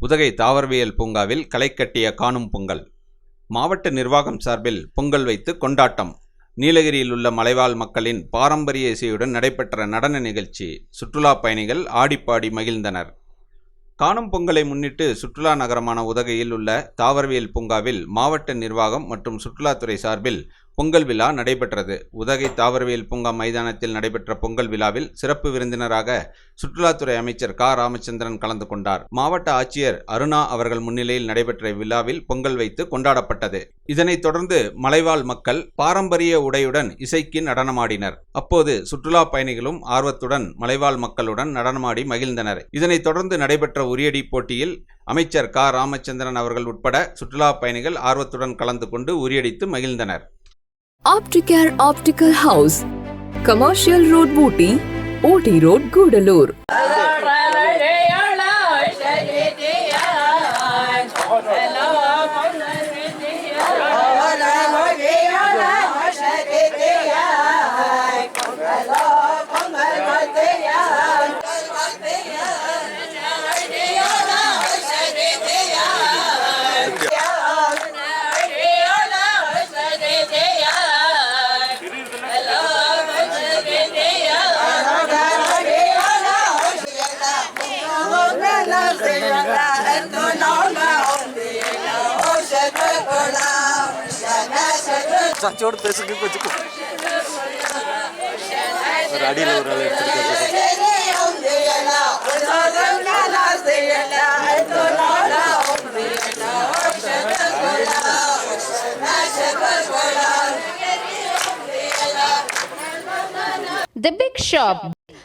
உதகை தாவரவியல் பூங்காவில் களை கட்டிய காணும் பொங்கல். மாவட்ட நிர்வாகம் சார்பில் பொங்கல் வைத்து கொண்டாட்டம். நீலகிரியில் உள்ள மலைவாழ் மக்களின் பாரம்பரிய இசையுடன் நடைபெற்ற நடன நிகழ்ச்சி. சுற்றுலா பயணிகள் ஆடிப்பாடி மகிழ்ந்தனர். காணும் பொங்கலை முன்னிட்டு சுற்றுலா நகரமான உதகையில் உள்ள தாவரவியல் பூங்காவில் மாவட்ட நிர்வாகம் மற்றும் சுற்றுலாத்துறை சார்பில் பொங்கல் விழா நடைபெற்றது. உதகை தாவரவியல் பூங்கா மைதானத்தில் நடைபெற்ற பொங்கல் விழாவில் சிறப்பு விருந்தினராக சுற்றுலாத்துறை அமைச்சர் கா. ராமச்சந்திரன் கலந்து கொண்டார். மாவட்ட ஆட்சியர் அருணா அவர்கள் முன்னிலையில் நடைபெற்ற இவ்விழாவில் பொங்கல் வைத்து கொண்டாடப்பட்டது. இதனைத் தொடர்ந்து மலைவாழ் மக்கள் பாரம்பரிய உடையுடன் இசைக்கு நடனமாடினர். அப்போது சுற்றுலா பயணிகளும் ஆர்வத்துடன் மலைவாழ் மக்களுடன் நடனமாடி மகிழ்ந்தனர். இதனைத் தொடர்ந்து நடைபெற்ற உரியடி போட்டியில் அமைச்சர் க. ராமச்சந்திரன் அவர்கள் உட்பட சுற்றுலா பயணிகள் ஆர்வத்துடன் கலந்து கொண்டு உரியடித்து மகிழ்ந்தனர். Opticare optical house commercial road बूटी ओटी रोड गुडलूर சச்சோடு பேசுறதுக்கு வச்சுக்கோ ஒரு அடியில் ஒரு ஆள் எடுத்துருக்காரு தி பிக் ஷாப்